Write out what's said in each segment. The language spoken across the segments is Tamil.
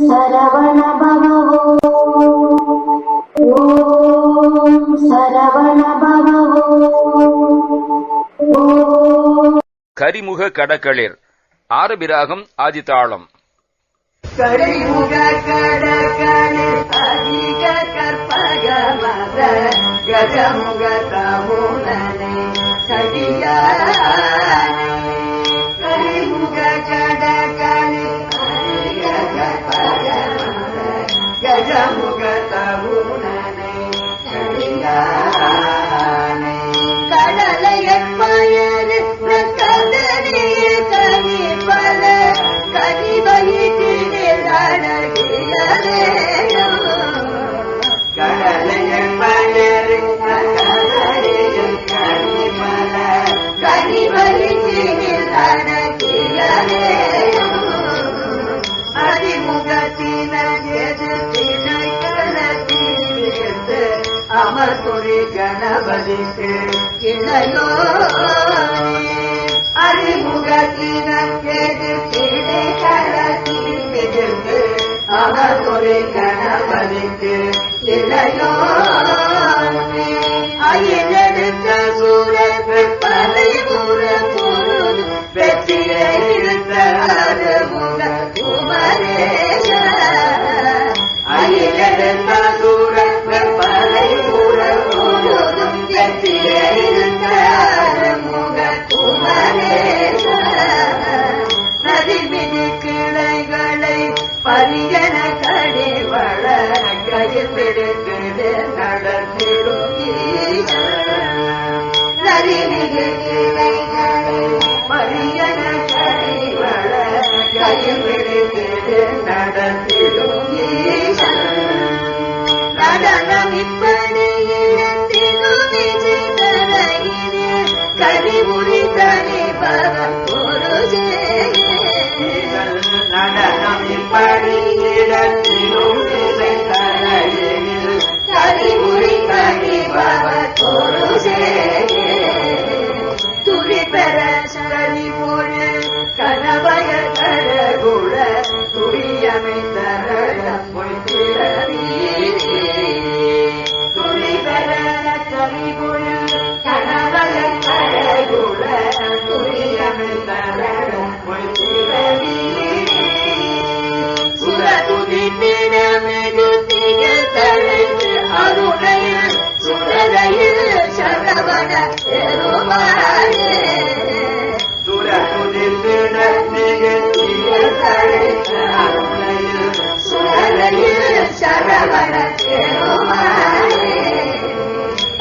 சரவண பவோ ஓம் சரவண பவோ கரிமுக கடக்களிர். ஆரபிராகம் ஆதிதாளம். கரிமுக கடக்களிர் அதிக கற்பக மத கஜமுக தமுனனை கடியார் அமர் கணபதிக்கு இணையோ அறிமுகத்தினர் எதிர்த்தினை களத்தில் எதிர்த்து அமர் துறை கணபதிக்கு இணையோ கையில்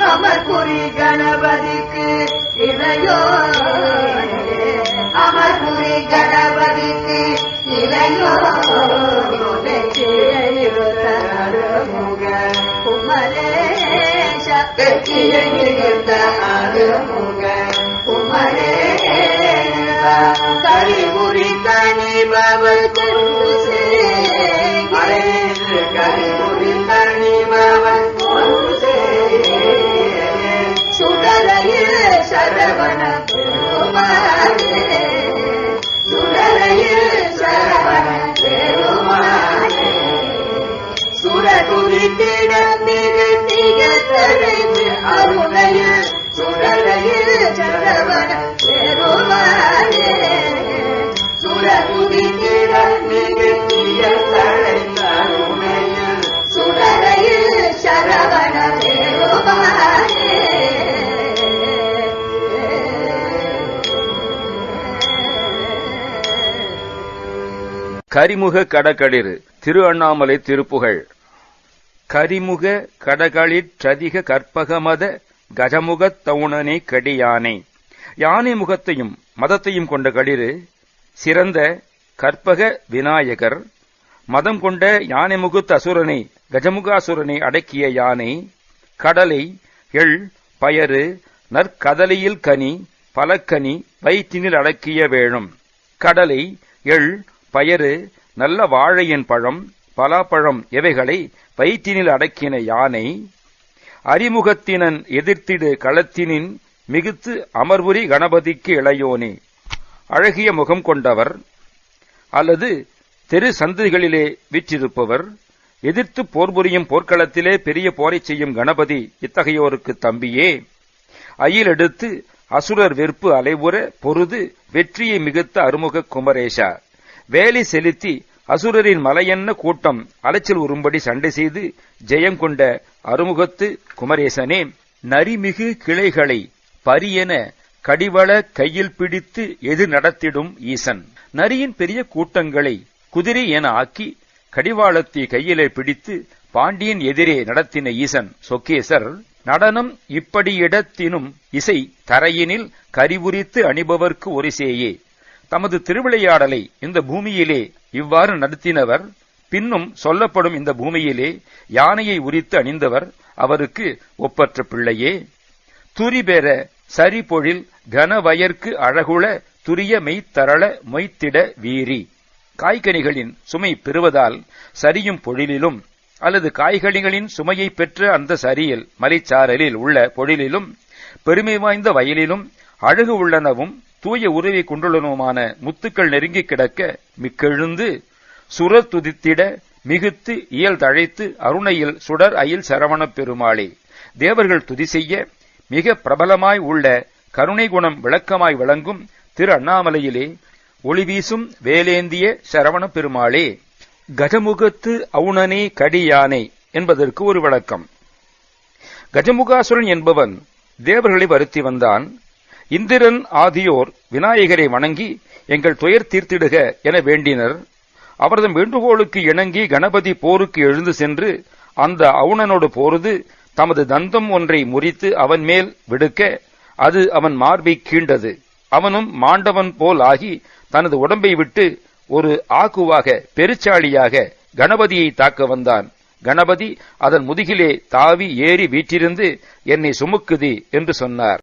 அமர்புரி கணபதிக்கு இணையோ அமர்புரி கணபதிக்கு இணையோ முக குமரேஷ வெற்றியை நிகழ்ந்த அருமுக கனிபவள் கொண்டு கரிமுக கடகளிர் திரு அண்ணாமலை திருப்புகழ். கரிமுக கடகளிற் சதிக கற்பகமத கஜமுகத் தவுணனே கடியானை. யானை முகத்தையும் மதத்தையும் கொண்ட களிறு சிறந்த கற்பக விநாயகர். மதம் கொண்ட யானை முகுத்த அசுரனை கஜமுகாசுரனை அடக்கிய யானை. கடலை எள் பயறு நற்கதலியில் கனி பலக்கனி வயிற்றினில் அடக்கிய வேழும் கடலை எள் பயறு நல்ல வாழையின் பழம் பலாப்பழம் இவைகளை வயிற்றினில் அடக்கின யானை அறிமுகத்தினன் எதிர்த்திடு களத்தினின் மிகுத்து அமர்வுரி கணபதிக்கு இளையோனே. அழகிய முகம் கொண்டவர் அல்லது தெரு சந்தைகளிலே வீற்றிருப்பவர் எதிர்த்து போர் புரியும் போர்க்களத்திலே பெரிய போரைச் செய்யும் கணபதி இத்தகையோருக்கு தம்பியே. அயில் எடுத்து அசுரர் வெறுப்பு அலைவுற பொருது வெற்றியை மிகுத்த அருமுக குமரேஷா வேலி செலுத்தி அசுரரின் மலையென்ன கூட்டம் அலைச்சல் உறும்படி சண்டை செய்து ஜெயம் கொண்ட அருமுகத்து குமரேசனே நரிமிகு கிளைகளை பரியென கடிவள கையில் பிடித்து எது நடத்திடும் ஈசன்? நரியின் பெரிய கூட்டங்களை குதிரை என ஆக்கி கடிவாளத்தை கையிலே பிடித்து பாண்டியன் எதிரே நடத்தின ஈசன் சொக்கேசர் நடனம் இப்படி இடத்தினும் இசை தரையினில் கரிபுரித்து அணிபவர்க்கு ஒரிசேயே. தமது திருவிளையாடலை இந்த பூமியிலே இவ்வாறு நடத்தினவர் பின்னும் சொல்லப்படும் இந்த பூமியிலே யானையை உரித்து அணிந்தவர் அவருக்கு ஒப்பற்ற பிள்ளையே. துரிபெற சரிபொழில் கனவயர்க்கு அழகுள துரிய மெய்த்தரள மொய்த்திட வீரி. காய்கனிகளின் சுமை பெறுவதால் சரியும் பொழிலிலும் அல்லது காய்கனிகளின் சுமையை பெற்ற அந்த சரியில் மலைச்சாரலில் உள்ள பொழிலிலும் பெருமை வாய்ந்த வயலிலும் அழகு உள்ளனவும் தூய உறவை கொண்டுள்ளனுமான முத்துக்கள் நெருங்கி கிடக்க மிக்கெழுந்து சுரர் துதித்திட மிகுத்து இயல் தழைத்து அருணையில் சுடர் அயில் சரவணப் பெருமாளே. தேவர்கள் துதி செய்ய மிக பிரபலமாய் உள்ள கருணை குணம் விளக்கமாய் விளங்கும் திரு அண்ணாமலையிலே ஒளிவீசும் வேலேந்திய சரவண பெருமாளே. கஜமுகத்து அவுணனே கடியானை என்பதற்கு ஒரு விளக்கம். கஜமுகாசுரன் என்பவன் தேவர்களை வருத்தி வந்தான். இந்திரன் ஆதியோர் விநாயகரை வணங்கி எங்கள் துயர் தீர்த்திடுக என வேண்டினர். அவரது வேண்டுகோளுக்கு இணங்கி கணபதி போருக்கு எழுந்து சென்று அந்த அவுணனோடு போருது தமது தந்தம் ஒன்றை முறித்து அவன் மேல் விடுக்க அது அவன் மார்பை கீண்டது. அவனும் மாண்டவன் போல் ஆகி தனது உடம்பை விட்டு ஒரு ஆக்குவாக பெருச்சாளியாக கணபதியை தாக்க வந்தான். கணபதி அதன் முதுகிலே தாவி ஏறி வீற்றிருந்து என்னை சுமுக்குதி என்று சொன்னார்.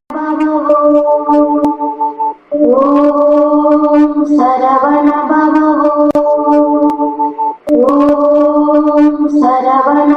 சரவண